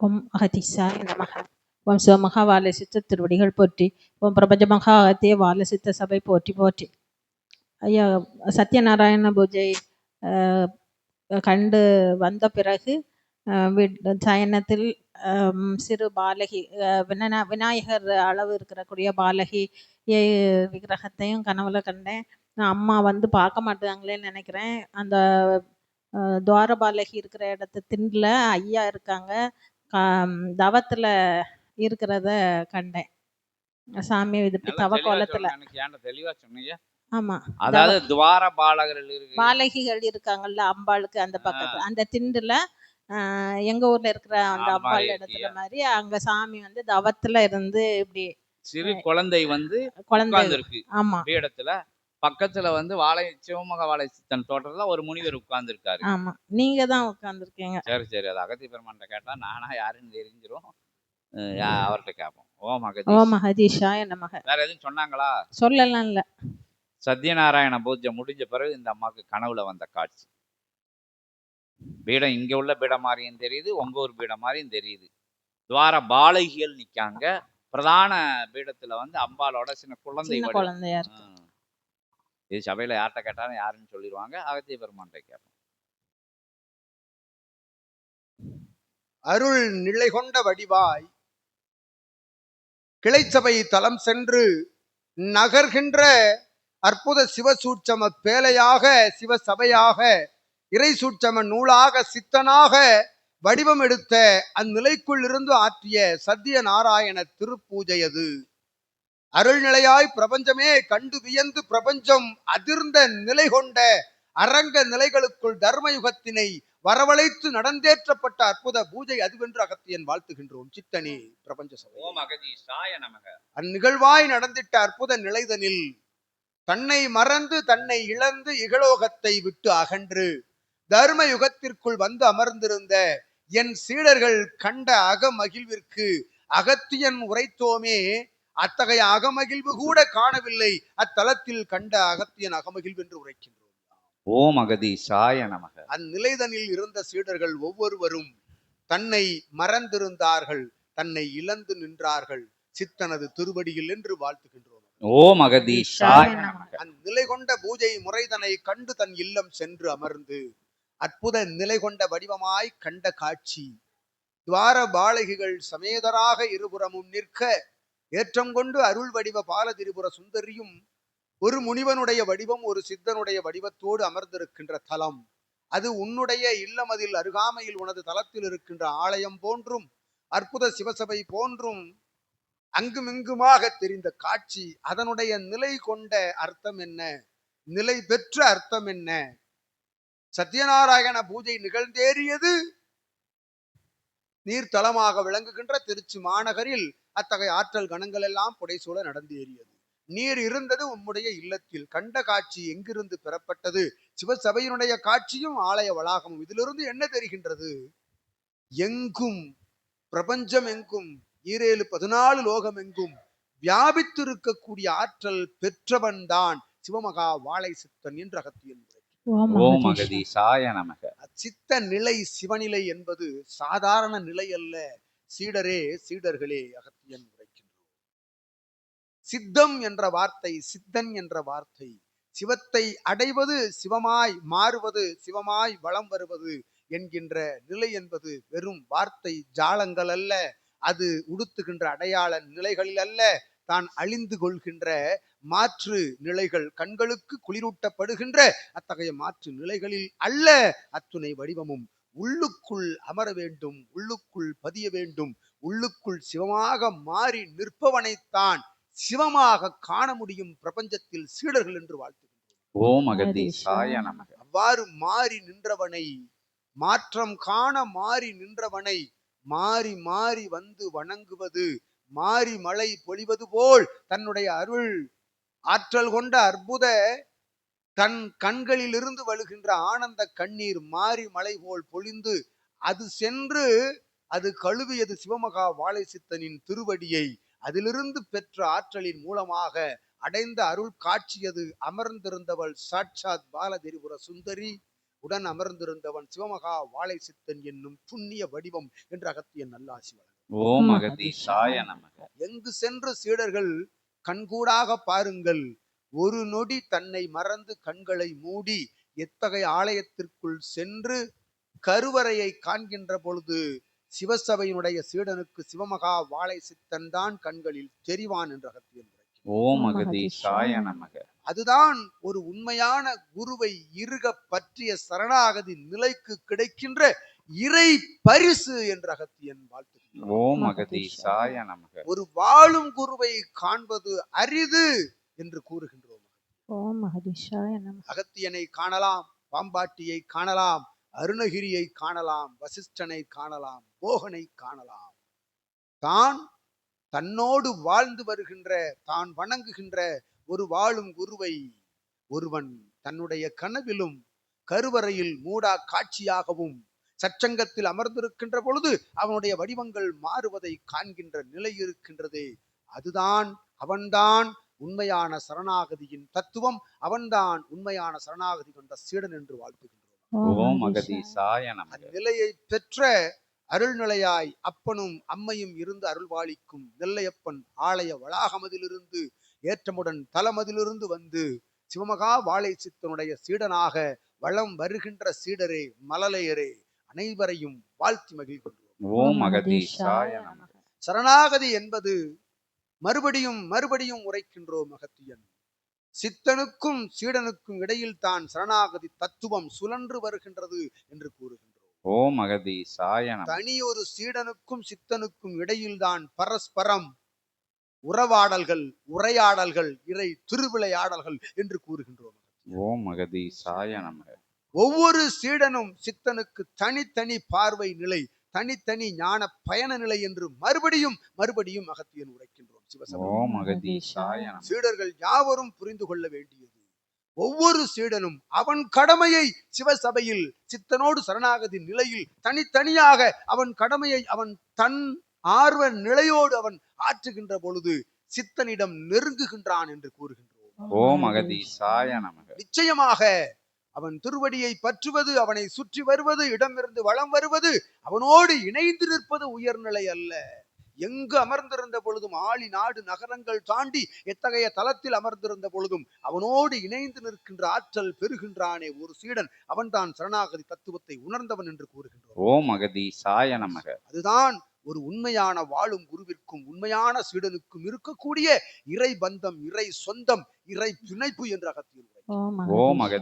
ஓம் அகதீசாய நமக. ஓம் சிவமகா வாலசித்த திருவடிகள் போற்றி. ஓம் பிரபஞ்ச மகா அகத்திய வாலசித்த சபை போற்றி போற்றி. ஐயா சத்யநாராயண பூஜை கண்டு வந்த பிறகு வீட்- சயனத்தில் சிறு பாலகி அஹ், வினா விநாயகர் அளவு இருக்கிறக்கூடிய பாலகி விக்கிரகத்தையும் கனவுல கண்டேன். நான் அம்மா வந்து பார்க்க மாட்டாங்களேன்னு நினைக்கிறேன். அந்த அஹ், துவாரபாலகி இருக்கிற இடத்து திண்டில் ஐயா இருக்காங்க. தவத்துல இருக்கிறத கண்டேன். சாமி இது தவ கோலத்துல. ஆமா அதாவது துவார பாலகர்கள் பாலகிகள் இருக்காங்கல்ல அம்பாளுக்கு அந்த பக்கத்துல அந்த திண்டுல ஆஹ், எங்க ஊர்ல இருக்கிற அந்த அம்பாள். இடத்துல மாதிரி அங்க சாமி வந்து தவத்துல இருந்து இப்படி சிறு குழந்தை வந்து குழந்தை இருக்கு ஆமா. பீடத்துல பக்கத்துல வந்து வாழை சிவமக வாழை சித்தன் தோட்டத்துல ஒரு முனிவர் உட்கார்ந்து இருக்காரு ஆமா. நீங்க தான் உட்காந்துருக்கீங்க சரி சரி. அது அகத்தி பெருமான்ட்ட கேட்டா நானா யாருன்னு தெரிஞ்சிரும். அவர்ட்ட கேட்போம் ஓம் அகதி ஓ மகதீஷாய நமக. வேற எதுவும் சொன்னாங்களா? சொல்லலாம் இல்ல. சத்யநாராயண பூஜை முடிஞ்ச பிறகு இந்த அம்மாக்கு கனவுல வந்த காட்சி. பீடம் இங்க உள்ள பீடம் மாதிரியும் தெரியுது உங்க ஊர் பீடம் மாதிரியும் தெரியுது. துவார பாலகிகள் நிக்காங்க. பிரதான பீடத்துல வந்து அம்பாலோட சின்ன குழந்தை. குழந்தையா இருக்கு. இது சபையில யார்கிட்ட கேட்டாலும் யாருன்னு சொல்லிடுவாங்க அகத்திய பெருமான்கிட்ட கேட்போம். அருள் நிலை கொண்ட வடிவாய் கிளைச்சபை தலம் சென்று நகர்கின்ற அற்புத சிவசூட்சம பேலையாக சிவசபையாக இறை சூட்சம நூலாக சித்தனாக வடிவம் எடுத்த அந்நிலைக்குள் இருந்து ஆற்றிய சத்திய நாராயண திருப்பூஜையது அருள்நிலையாய் பிரபஞ்சமே கண்டு வியந்து பிரபஞ்சம் அதிர்ந்த நிலை கொண்ட அரங்க நிலைகளுக்குள் தர்மயுகத்தினை வரவழைத்து நடந்தேற்றப்பட்ட அற்புத பூஜை அதுவென்று அகத்தியன் வாழ்த்துகின்றோம். சித்தனே பிரபஞ்ச அந்நிகழ்வாய் நடந்திட்ட அற்புத நிலைதனில் தன்னை மறந்து தன்னை இழந்து இகலோகத்தை விட்டு அகன்று தர்ம யுகத்திற்குள் வந்து அமர்ந்திருந்த என் சீடர்கள் கண்ட அகமகிழ்விற்கு அகத்தியன் உரைத்தோமே அத்தகைய அகமகிழ்வு கூட காணவில்லை. அத்தலத்தில் கண்ட அகத்தியன் அகமகிழ்வு என்று உரைக்கின்றோம். ஓம் அகதி சாய நமக. அந்நிலைதனில் இருந்த சீடர்கள் ஒவ்வொருவரும் தன்னை மறந்திருந்தார்கள் தன்னை இழந்து நின்றார்கள். சித்தனது திருவடியில் என்று வாழ்த்துகின்றோம். ஓம் அகதி அந்நிலை கொண்ட பூஜை முறைதனை கண்டு தன் இல்லம் சென்று அமர்ந்து அற்புத நிலை கொண்ட வடிவமாய் கண்ட காட்சி துவார பாலகிகள் சமேதராக இருபுறமும் நிற்க ஏற்றம் கொண்டு அருள் வடிவ பால திரிபுர சுந்தரியும் ஒரு முனிவனுடைய வடிவம் ஒரு சித்தனுடைய வடிவத்தோடு அமர்ந்திருக்கின்ற தலம். அது உன்னுடைய இல்லமதில் அருகாமையில் உனது தலத்தில் இருக்கின்ற ஆலயம் போன்றும் அற்புத சிவசபை போன்றும் அங்குமிங்குமாக தெரிந்த காட்சி அதனுடைய நிலை கொண்ட அர்த்தம் என்ன? நிலை பெற்ற அர்த்தம் என்ன? சத்யநாராயண பூஜை நிகழ்ந்தேறியது நீர்த்தலமாக விளங்குகின்ற திருச்சி மாநகரில் அத்தகைய ஆற்றல் கணங்கள் எல்லாம் புடைசூழ நடந்தேறியது. நீர் இருந்தது உம்முடைய இல்லத்தில். கண்ட காட்சி எங்கிருந்து பெறப்பட்டது? சிவசபையினுடைய காட்சியும் ஆலய வளாகமும். இதிலிருந்து என்ன தெரிகின்றது? எங்கும் பிரபஞ்சம் எங்கும் ஈரேழு பதினாலு லோகம் எங்கும் வியாபித்திருக்கக்கூடிய ஆற்றல் பெற்றவன் தான் சிவமகா வாழை சித்தன் என்று அகத்தியன். உரை. ஓம் நமக. சித்த நிலை சிவநிலை என்பது சாதாரண நிலை அல்ல சீடரே சீடர்களே அகத்தியன் உரைக்கின்றோம். சித்தம் என்ற வார்த்தை சித்தன் என்ற வார்த்தை சிவத்தை அடைவது சிவமாய் மாறுவது சிவமாய் வளம் வருவது என்கின்ற நிலை என்பது வெறும் வார்த்தை ஜாலங்கள் அல்ல. அது உடுத்துகின்ற அடையாள நிலைகளில் அல்ல. தான் அழிந்து கொள்கின்ற மாற்று நிலைகள் கண்களுக்கு குளிரூட்டப்படுகின்ற அத்தகைய மாற்று நிலைகளில் அல்ல. அத்துணை வடிவமும் உள்ளுக்குள் அமர வேண்டும் உள்ளுக்குள் பதிய வேண்டும் உள்ளுக்குள் சிவமாக மாறி நிற்பவனைத்தான் சிவமாக காண முடியும் பிரபஞ்சத்தில் சீடர்கள் என்று நமக. அவ்வாறு மாறி நின்றவனை மாற்றம் காண மாறி நின்றவனை மாறி மாறி வந்து வணங்குவது மாறி மழை பொழிவது போல் தன்னுடைய அருள் ஆற்றல் கொண்ட அற்புத தன் கண்களிலிருந்து வழுகின்ற ஆனந்த கண்ணீர் மாறி மலை போல் பொழிந்து அது சென்று அது கழுவியது சிவமகா வாழை சித்தனின் திருவடியை அதிலிருந்து பெற்ற ஆற்றலின் மூலமாக அடைந்த அருள் காட்சியது அமர்ந்திருந்தவள் சாட்சாத் பாலதிரிபுர சுந்தரி. உடன் அமர்ந்திருந்தவன் சிவமகா வாழை சித்தன் என்னும் புண்ணிய வடிவம் என்று அகத்தியன் நல்லாசி வழங்க ஓம் நமக. எங்கு சென்று சீடர்கள் கண்கூடாக பாருங்கள் ஒரு நொடி தன்னை மறந்து கண்களை மூடி எத்தகைய ஆலயத்திற்குள் சென்று கருவறையை காண்கின்ற பொழுது சிவசபையினுடைய சீடனுக்கு சிவமகா வாழை சித்தன் தான் கண்களில் தெரிவான் என்று உரைக்கிறார். ஓம் அகதீஷாய நமக அதுதான் ஒரு உண்மையான குருவை இருக பற்றிய சரணாகதி நிலைக்கு கிடைக்கின்ற இறை பரிசு என்று அகத்தியன் ஓம் நமக. ஒரு வாழும் குருவை காண்பது அரிது என்று கூறுகின்றோம். ஓம் அகத்தியனை காணலாம் பாம்பாட்டியை காணலாம் அருணகிரியை காணலாம் வசிஷ்டனை காணலாம் போகனை காணலாம். தான் தன்னோடு வாழ்ந்து வருகின்ற தான் வணங்குகின்ற ஒரு வாழும் குருவை ஒருவன் தன்னுடைய கனவிலும் கருவறையில் மூடா காட்சியாகவும் சச்சங்கத்தில் அமர்ந்திருக்கின்ற பொழுது அவனுடைய வடிவங்கள் மாறுவதை காண்கின்ற நிலை இருக்கின்றதே. அதுதான் அவன்தான் உண்மையான சரணாகதியின் தத்துவம். அவன்தான் உண்மையான சரணாகதி கொண்ட சீடன் என்று நமக. அந்நிலையை பெற்ற அருள்நிலையாய் அப்பனும் அம்மையும் இருந்து அருள்வாளிக்கும் நெல்லையப்பன் ஆலய வளாகமதிலிருந்து ஏற்றமுடன் தலமதிலிருந்து வந்து சிவமகா வாழை சித்தனுடைய சீடனாக வளம் வருகின்ற சீடரே மலலையரே. அனைவரையும் வாழ்த்தி மகிழ்கின்றோம். ஓம் அகதீஷாய நமக. சரணாகதி என்பது மறுபடியும் மறுபடியும் உரைக்கின்றோம் அகத்தியன் சித்தனுக்கும் சீடனுக்கும் இடையில் தான் சரணாகதி தத்துவம் சுழன்று வருகின்றது என்று கூறுகின்றோம். ஓம் அகதீஷாய நமக. தனி ஒரு சீடனுக்கும் சித்தனுக்கும் இடையில்தான் பரஸ்பரம் உறவாடல்கள் உரையாடல்கள் இறை திருவிளையாடல்கள் என்று கூறுகின்றோம் ஓம் அகதீஷாய நமக. ஒவ்வொரு சீடனும் சித்தனுக்கு தனித்தனி பார்வை நிலை தனித்தனி ஞான பயண நிலை என்று மறுபடியும் மறுபடியும் அகத்தியன் உரைக்கின்றோம். நமக சீடர்கள் யாவரும் புரிந்து கொள்ள வேண்டியது. ஒவ்வொரு சீடனும் அவன் கடமையை சிவசபையில் சித்தனோடு சரணாகதி நிலையில் தனித்தனியாக அவன் கடமையை அவன் தன் ஆர்வ நிலையோடு அவன் ஆற்றுகின்ற பொழுது சித்தனிடம் நெருங்குகின்றான் என்று கூறுகின்றோம். ஓம் அகதீஷாய நமக நிச்சயமாக அவன் திருவடியை பற்றுவது அவனை சுற்றி வருவது இடமிருந்து வலம் வருவது அவனோடு இணைந்து நிற்பது உயர்நிலை அல்ல. எங்கு அமர்ந்திருந்த பொழுதும் ஆளி நாடு நகரங்கள் தாண்டி எத்தகைய தலத்தில் அமர்ந்திருந்த பொழுதும் அவனோடு இணைந்து நிற்கின்ற ஆற்றல் பெறுகின்றானே ஒரு சீடன். அவன்தான் சரணாகதி தத்துவத்தை உணர்ந்தவன் என்று கூறுகின்றோம். ஓம் அகதீஷாய நமக. அதுதான் ஒரு உண்மையான வாழும் குருவிற்கும் உண்மையான சீடனுக்கும் இருக்கக்கூடிய இறை பந்தம் இறை சொந்தம் இறை பிணைப்பு என்று அகத்தியன் உரை. ஓம் நமக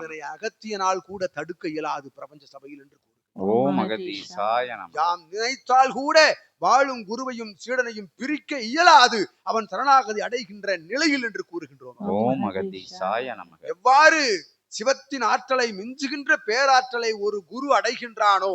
இதனை அகத்தியனால் கூட தடுக்க இயலாது பிரபஞ்ச சபையில் என்று ஓம் யாம் நினைத்தால் கூட வாழும் குருவையும் சீடனையும் பிரிக்க இயலாது. அவன் சரணாகதி அடைகின்ற நிலையில் என்று கூறுகின்றோம். ஓம் அகதீஷாய நமக எவ்வாறு சிவத்தின் ஆற்றலை மிஞ்சுகின்ற பேராற்றலை ஒரு குரு அடைகின்றானோ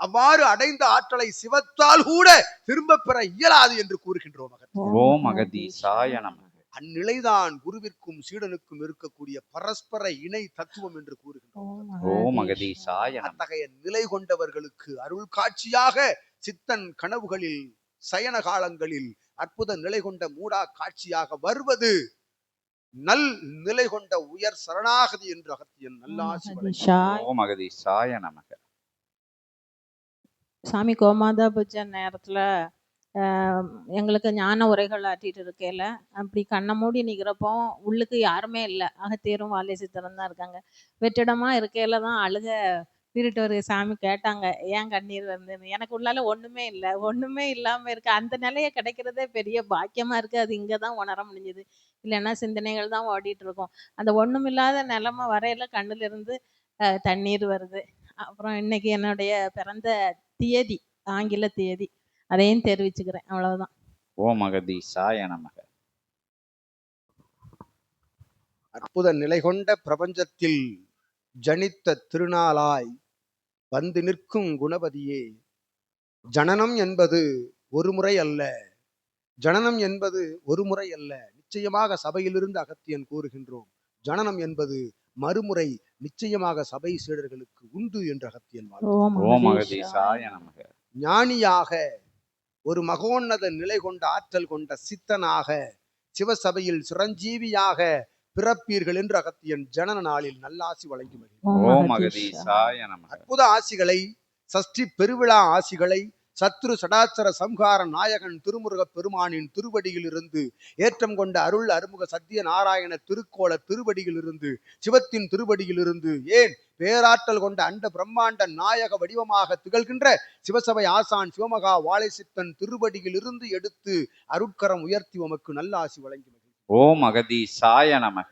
அவ்வாறு அடைந்த ஆற்றலை சிவத்தால் கூட திரும்ப பெற இயலாது என்று கூறுகின்றோம். ஓம் அகதீஷாய நமக அந்நிலைதான் குருவிற்கும் சீடனுக்கும் இருக்கக்கூடிய பரஸ்பர இணை தத்துவம் என்று கூறுகின்றோம் அத்தகைய நிலை கொண்டவர்களுக்கு அருள் காட்சியாக சித்தன் கனவுகளில் சயன காலங்களில் அற்புத நிலை கொண்ட மூடா காட்சியாக வருவது நல் நிலை கொண்ட உயர் சரணாகதி என்று அகத்தியன் நல்லாசி அகதீஷாய நமக சாமி கோமாதா பூஜை நேரத்துல எங்களுக்கு ஞான உரைகள் ஆற்றிட்டு இருக்கையில அப்படி கண்ணை மூடி நிற்கிறப்போ உள்ளுக்கு யாருமே இல்லை. அகத்தியரும் வாலிய சித்தரும் தான் இருக்காங்க. வெற்றிடமாக இருக்கையில தான் அழுக திருட்டு ஒரு சாமி கேட்டாங்க ஏன் கண்ணீர் வருதுன்னு? எனக்கு உள்ளால ஒண்ணுமே இல்லை. ஒண்ணுமே இல்லாம இருக்கு அந்த நிலைய கிடைக்கிறதே பெரிய பாக்கியமா இருக்கு. அது இங்கே தான் உணர முடிஞ்சுது. இல்லைன்னா சிந்தனைகள் தான் ஓடிட்டு இருக்கோம். அந்த ஒண்ணுமில்லாத நிலைமை வரையில கண்ணுல இருந்து தண்ணீர் வருது. அப்புறம் இன்னைக்கு என்னுடைய பிறந்த தேதி ஆங்கில தேதி. அதையும் தெரிவிச்சுக்கிறேன். அவ்வளவுதான். ஓம் அகதீஷாய நமக அற்புத நிலை கொண்ட பிரபஞ்சத்தில் ஜனித்த திருநாளாய் வந்து நிற்கும் குணபதியே. ஜனனம் என்பது ஒரு முறை அல்ல. ஜனனம் என்பது ஒரு முறை அல்ல. நிச்சயமாக சபையிலிருந்து அகத்தியன் கூறுகின்றோம். ஜனனம் என்பது மறுமுறை நிச்சயமாக சபை சீடர்களுக்கு உண்டு என்று அகத்தியன் ஞானியாக ஒரு மகோன்னத நிலை கொண்ட ஆற்றல் கொண்ட சித்தனாக சிவசபையில் சிரஞ்சீவியாக பிறப்பீர்கள் என்று அகத்தியன் ஜனன நாளில் நல்லாசி வழங்கி வருகிறார் அற்புத ஆசிகளை சஷ்டி பெருவிழா ஆசிகளை சத்ரு சடாச்சர சம்ஹார நாயகன் திருமுருகப் பெருமானின் திருவடியில் இருந்து ஏற்றம் கொண்ட அருள் அருமுக சத்திய நாராயண திருக்கோள திருவடியில் இருந்து சிவத்தின் திருவடியில் இருந்து ஏன் பேராற்றல் கொண்ட அண்ட பிரம்மாண்ட நாயக வடிவமாக திகழ்கின்ற சிவசபை ஆசான் சிவமகா வாழைசித்தன் திருவடியில் இருந்து எடுத்து அருட்கரம் உயர்த்தி உமக்கு நல்லாசி வழங்கி ஓம் அகதி சாய நமக.